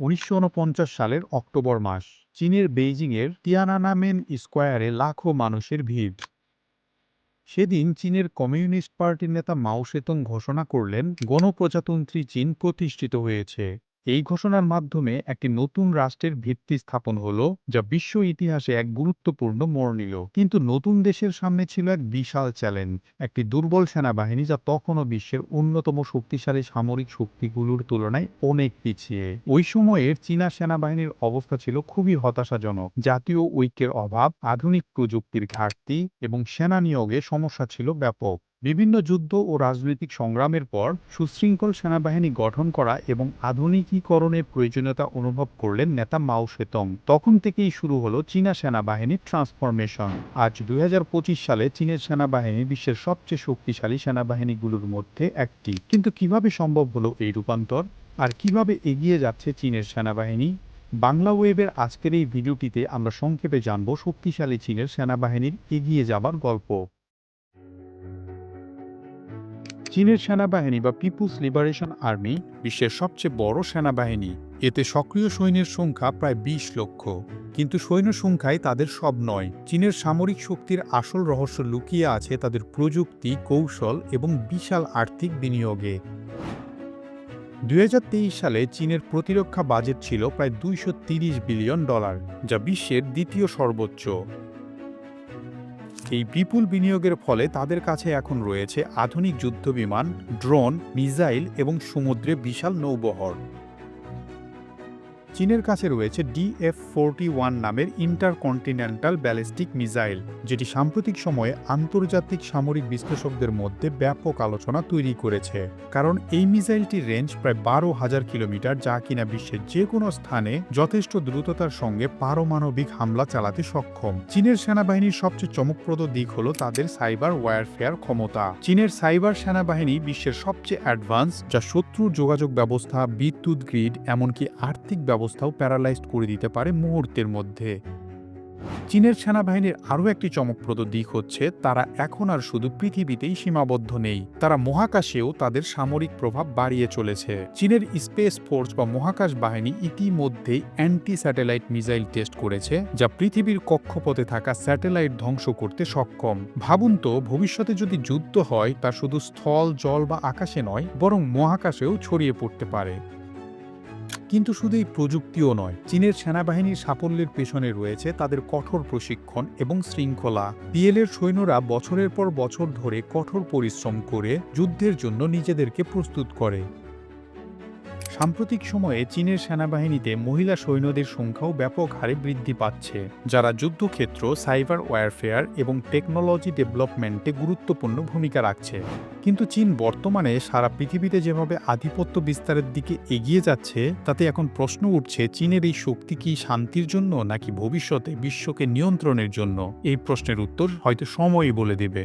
উনিশশো উনপঞ্চাশ সালের অক্টোবর মাস, চীনের বেইজিংয়ের তিয়ানানামেন স্কোয়ারে লাখো মানুষের ভিড়। সেদিন চীনের কমিউনিস্ট পার্টির নেতা মাও সেতুং ঘোষণা করলেন, গণপ্রজাতন্ত্রী চীন প্রতিষ্ঠিত হয়েছে। এই ঘোষণার মাধ্যমে একটি নতুন রাষ্ট্রের ভিত্তি স্থাপন হলো, যা বিশ্ব ইতিহাসে এক গুরুত্বপূর্ণ মোড় নিল। কিন্তু নতুন দেশের সামনে ছিল এক বিশাল চ্যালেঞ্জ একটি দুর্বল সেনাবাহিনী যা তখনও বিশ্বের অন্যতম শক্তিশালী সামরিক শক্তিগুলোর তুলনায় অনেক পিছিয়ে। ওই সময়ের চীনা সেনাবাহিনীর অবস্থা ছিল খুবই হতাশাজনক। জাতীয় ঐক্যের অভাব, আধুনিক প্রযুক্তির ঘাটতি এবং সেনা নিয়োগে সমস্যা ছিল ব্যাপক। বিভিন্ন যুদ্ধ ও রাজনৈতিক সংগ্রামের পর সুশৃঙ্খল সেনাবাহিনী গঠন করা এবং আধুনিকীকরণের প্রয়োজনীয়তা অনুভব করলেন নেতা মাও সেতং। তখন থেকেই শুরু হলো চীনা সেনাবাহিনীর ট্রান্সফরমেশন। আজ দুই হাজার পঁচিশ সালে চীনের সেনাবাহিনী বিশ্বের সবচেয়ে শক্তিশালী সেনাবাহিনীগুলোর মধ্যে একটি। কিন্তু কীভাবে সম্ভব হলো এই রূপান্তর? আর কীভাবে এগিয়ে যাচ্ছে চীনের সেনাবাহিনী? বাংলা ওয়েবের আজকের এই ভিডিওটিতে আমরা সংক্ষেপে জানব শক্তিশালী চীনের সেনাবাহিনীর এগিয়ে যাবার গল্প। চীনের সেনাবাহিনী বা পিপুলস লিবারেশন আর্মি বিশ্বের সবচেয়ে বড় সেনাবাহিনী। এতে সক্রিয় সৈন্যের সংখ্যা প্রায় বিশ লক্ষ। কিন্তু সৈন্য সংখ্যায় তাদের সব নয়। চীনের সামরিক শক্তির আসল রহস্য লুকিয়ে আছে তাদের প্রযুক্তি, কৌশল এবং বিশাল আর্থিক বিনিয়োগে। দুই হাজার তেইশ সালে চীনের প্রতিরক্ষা বাজেট ছিল প্রায় দুইশো বিলিয়ন ডলার, যা বিশ্বের দ্বিতীয় সর্বোচ্চ। এই বিপুল বিনিয়োগের ফলে তাদের কাছে এখন রয়েছে আধুনিক যুদ্ধ বিমান ড্রোন, মিসাইল এবং সমুদ্রে বিশাল নৌবহর। চীনের কাছে রয়েছে ডিএফ ফোরটি ওয়ান নামের ইন্টারকন্টিনেন্টাল ব্যালিস্টিক মিসাইল, যেটি সাম্প্রতিক সময়ে আন্তর্জাতিক সামরিক বিশ্লেষকদের মধ্যে ব্যাপক আলোচনা তৈরি করেছে। কারণ এই মিসাইলটির রেঞ্জ প্রায় বারো হাজার কিলোমিটার, যা কিনা বিশ্বের যে কোনো স্থানে যথেষ্ট দ্রুততার সঙ্গে পারমাণবিক হামলা চালাতে সক্ষম। চীনের সেনাবাহিনীর সবচেয়ে চমকপ্রদ দিক হল তাদের সাইবার ওয়ারফেয়ার ক্ষমতা। চীনের সাইবার সেনাবাহিনী বিশ্বের সবচেয়ে অ্যাডভান্স, যা শত্রুর যোগাযোগ ব্যবস্থা, বিদ্যুৎ গ্রিড, এমনকি আর্থিক ব্যবস্থাও প্যারালাইজড করে দিতে পারে মুহূর্তের মধ্যে। চীনের সেনাবাহিনীর আরও একটি চমকপ্রদ দিক হচ্ছে, তারা এখন আর শুধু পৃথিবীতেই সীমাবদ্ধ নেই। তারা মহাকাশেও তাদের সামরিক প্রভাব বাড়িয়ে চলেছে। চীনের স্পেস ফোর্স বা মহাকাশ বাহিনী ইতিমধ্যেই অ্যান্টি স্যাটেলাইট মিসাইল টেস্ট করেছে, যা পৃথিবীর কক্ষপথে থাকা স্যাটেলাইট ধ্বংস করতে সক্ষম। ভাবুন তো, ভবিষ্যতে যদি যুদ্ধ হয়, তা শুধু স্থল, জল বা আকাশে নয়, বরং মহাকাশেও ছড়িয়ে পড়তে পারে। কিন্তু শুধু এই প্রযুক্তিও নয়, চীনের সেনাবাহিনীর সাফল্যের পেছনে রয়েছে তাদের কঠোর প্রশিক্ষণ এবং শৃঙ্খলা। পিএলের সৈন্যরা বছরের পর বছর ধরে কঠোর পরিশ্রম করে যুদ্ধের জন্য নিজেদেরকে প্রস্তুত করে। সাম্প্রতিক সময়ে চীনের সেনাবাহিনীতে মহিলা সৈন্যদের সংখ্যাও ব্যাপক হারে বৃদ্ধি পাচ্ছে, যারা যুদ্ধক্ষেত্র, সাইবার ওয়ারফেয়ার এবং টেকনোলজি ডেভেলপমেন্টে গুরুত্বপূর্ণ ভূমিকা রাখছে। কিন্তু চীন বর্তমানে সারা পৃথিবীতে যেভাবে আধিপত্য বিস্তারের দিকে এগিয়ে যাচ্ছে, তাতে এখন প্রশ্ন উঠছে চীনের এই শক্তি কি শান্তির জন্য নাকি ভবিষ্যতে বিশ্বকে নিয়ন্ত্রণের জন্য? এই প্রশ্নের উত্তর হয়তো সময়ই বলে দেবে।